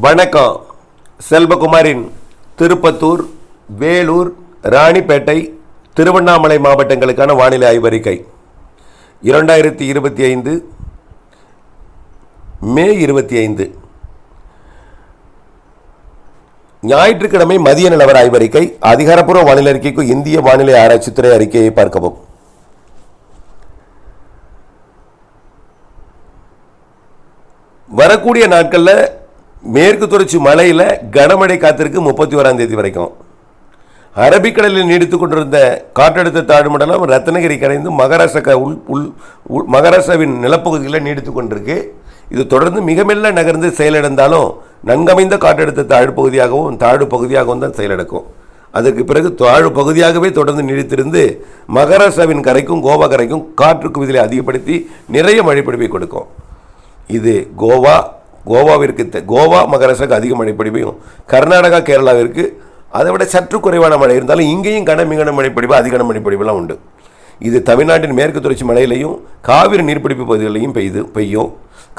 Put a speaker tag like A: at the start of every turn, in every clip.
A: வணக்கம். செல்வகுமாரின் திருப்பத்தூர் வேலூர் ராணிப்பேட்டை திருவண்ணாமலை மாவட்டங்களுக்கான வானிலை ஆய்வறிக்கை. இரண்டாயிரத்தி இருபத்தி ஐந்து மே இருபத்தி ஐந்து. ஞாயிற்றுக்கிழமை மதிய நிலவர ஆய்வறிக்கை. அதிகாரப்பூர்வ வானிலை அறிக்கைக்கு இந்திய வானிலை ஆராய்ச்சித்துறை அறிக்கையை பார்க்கவும். வரக்கூடிய நாட்களில் மேற்கு தொடர்ச்சி மலையில் கனமழை காத்திருக்கு முப்பத்தி ஓராம் தேதி வரைக்கும். அரபிக்கடலில் நீடித்துக் கொண்டிருந்த காற்றழுத்த தாழ்வு மண்டலம் ரத்னகிரி கரைந்து மகாராஷ்டிரா உள் உள் உள் மகாராஷ்டிராவின் நிலப்பகுதிகளில் நீடித்துக் கொண்டிருக்கு. இது தொடர்ந்து மிக மெல்ல நகர்ந்து செயலிழந்தாலும் நன்கமைந்த காற்றழுத்த தாழ்வு பகுதியாகவும் தாழ்வு பகுதியாகவும் தான் செயலிழக்கும் அதற்கு பிறகு தாழ்வு பகுதியாகவே தொடர்ந்து நீடித்திருந்து மகாராஷ்டிராவின் கரைக்கும் கோவா கரைக்கும் காற்றுக்கு விதிலை அதிகப்படுத்தி நிறைய மழைப்பிடிப்பை கொடுக்கும். இது கோவா கோவாவிற்கு கோவா மகாராஷ்டிராவுக்கு அதிக மழைப்பிடிப்பையும் கர்நாடகா கேரளாவிற்கு அதை விட சற்று குறைவான மழை இருந்தாலும் இங்கேயும் கனமிகன மிகன அதிகன மழைப்பிடிப்புலாம் உண்டு. இது தமிழ்நாட்டின் மேற்கு தொடர்ச்சி மலையிலையும் காவிரி நீர்பிடிப்பு பகுதிகளிலையும் பெய்து பெய்யும்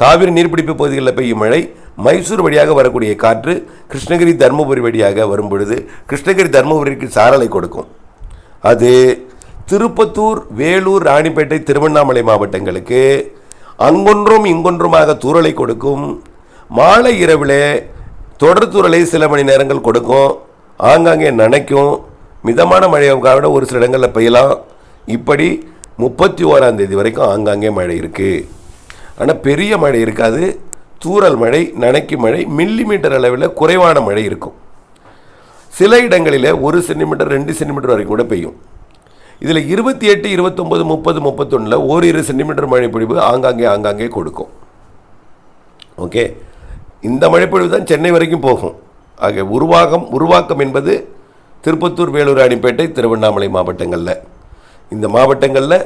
A: காவிரி நீர்பிடிப்பு பகுதிகளில் பெய்யும் மழை மைசூர் வழியாக வரக்கூடிய காற்று கிருஷ்ணகிரி தருமபுரி வழியாக வரும் பொழுது கிருஷ்ணகிரி தருமபுரிக்கு சாரலை கொடுக்கும். அது திருப்பத்தூர் வேலூர் ராணிப்பேட்டை திருவண்ணாமலை மாவட்டங்களுக்கு அங்கொன்றும் இங்கொன்றுமாக தூறலை கொடுக்கும். மாலை இரவிலே தொடர்துறலை சில மணி நேரங்கள் கொடுக்கும். ஆங்காங்கே நனைக்கும். மிதமான மழையை விட ஒரு சில இடங்களில் பெய்யலாம். இப்படி முப்பத்தி ஓராம் தேதி வரைக்கும் ஆங்காங்கே மழை இருக்குது ஆனால் பெரிய மழை இருக்காது. தூறல் மழை நனைக்கு மழை மில்லி மீட்டர் அளவில் குறைவான மழை இருக்கும். சில இடங்களில் ஒரு சென்டிமீட்டர் ரெண்டு சென்டிமீட்டர் வரைக்கும் கூட பெய்யும். இதில் இருபத்தி எட்டு இருபத்தொம்பது முப்பது முப்பத்தொன்னில் ஓரிரு சென்டிமீட்டர் மழை பொழிவு ஆங்காங்கே ஆங்காங்கே கொடுக்கும். ஓகே? இந்த மழைப்பொழிவு தான் சென்னை வரைக்கும் போகும். ஆக உருவாகம் உருவாக்கம் என்பது திருப்பத்தூர் வேலூர் ராணிப்பேட்டை திருவண்ணாமலை மாவட்டங்களில். இந்த மாவட்டங்களில்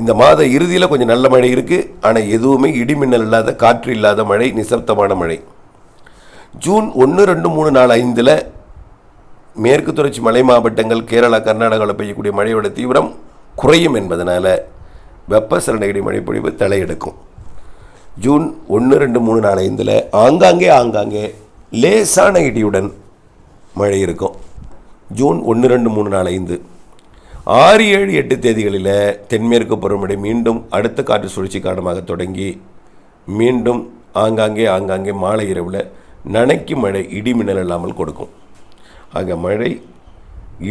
A: இந்த மாத இறுதியில் கொஞ்சம் நல்ல மழை இருக்குது ஆனால் எதுவுமே இடிமின்னல் இல்லாத காற்று இல்லாத மழை நிசப்தமான மழை. ஜூன் ஒன்று ரெண்டு மூணு நாலு ஐந்தில் மேற்கு தொடர்ச்சி மலை மாவட்டங்கள் கேரளா கர்நாடகாவில் பெய்யக்கூடிய மழையோட தீவிரம் குறையும் என்பதனால் வெப்பசலனகிரி மழைப்பொழிவு தலையெடுக்கும். ஜூன் ஒன்று ரெண்டு மூணு நாலு ஐந்தில் ஆங்காங்கே ஆங்காங்கே லேசான இடியுடன் மழை இருக்கும். ஜூன் ஒன்று ரெண்டு மூணு நாலு ஐந்து. ஆறு ஏழு எட்டு தேதிகளில் தென்மேற்கு பருவமழை மீண்டும் அடுத்த காற்று சுழற்சி காரணமாக தொடங்கி மீண்டும் ஆங்காங்கே ஆங்காங்கே மாலை இரவில் நனைக்கு மழை இடி மின்னல் இல்லாமல் கொடுக்கும். ஆக மழை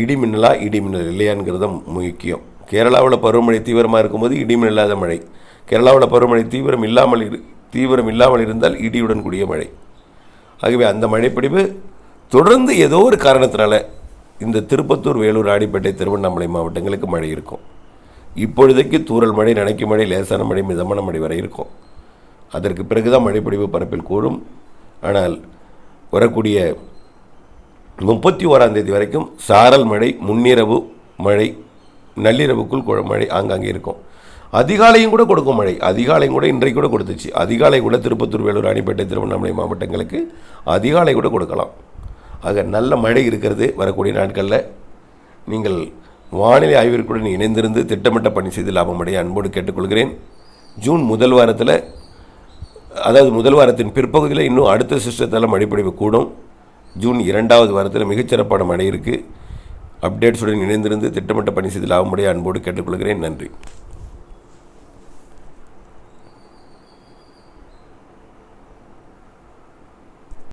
A: இடி மின்னலா இடி மின்னல் இல்லையாங்கிறது தான் முக்கியம். கேரளாவில் பருவமழை தீவிரமாக இருக்கும்போது இடி மின்னல் இல்லாத மழை. கேரளாவில் பருவமழை தீவிரம் இல்லாமல் இரு தீவிரம் இல்லாமல் இருந்தால் இடியுடன் கூடிய மழை. ஆகவே அந்த மழைப்பிடிவு தொடர்ந்து ஏதோ ஒரு காரணத்தினால இந்த திருப்பத்தூர் வேலூர் ஆடிப்பேட்டை திருவண்ணாமலை மாவட்டங்களுக்கு மழை இருக்கும். இப்பொழுதைக்கு தூரல் மழை நனைக்கும் மழை லேசான மழை மிதமான மழை வரை இருக்கும். அதற்கு பிறகுதான் மழைப்பொழிவு பரப்பில் கூடும். ஆனால் வரக்கூடிய முப்பத்தி ஓராம் தேதி வரைக்கும் சாரல் மழை முன்னிரவு மழை நள்ளிரவுக்குள் மழை ஆங்காங்கே இருக்கும். அதிகாலையும் கூட கொடுக்கும் மழை. அதிகாலையும் கூட இன்றைக்கு கூட கொடுத்துச்சு. அதிகாலை கூட திருப்பத்தூர் வேலூர் ராணிப்பேட்டை திருவண்ணாமலை மாவட்டங்களுக்கு அதிகாலை கூட கொடுக்கலாம். ஆக நல்ல மழை இருக்கிறது வரக்கூடிய நாட்களில். நீங்கள் வானிலை ஆய்விற்குடன் இணைந்திருந்து திட்டமிட்ட பணி செய்து லாபமடைய அன்போடு கேட்டுக்கொள்கிறேன். ஜூன் முதல் வாரத்தில் அதாவது முதல் வாரத்தின் பிற்பகுதியில் இன்னும் அடுத்த சிஸ்டத்தில் மழைப்பொழிவு கூடும். ஜூன் இரண்டாவது வாரத்தில் மிகச்சிறப்பான மழை இருக்குது அப்டேட்ஸுடன் இணைந்திருந்து திட்டமிட்ட பணி செய்து லாபமுடைய அன்போடு கேட்டுக்கொள்கிறேன். நன்றி.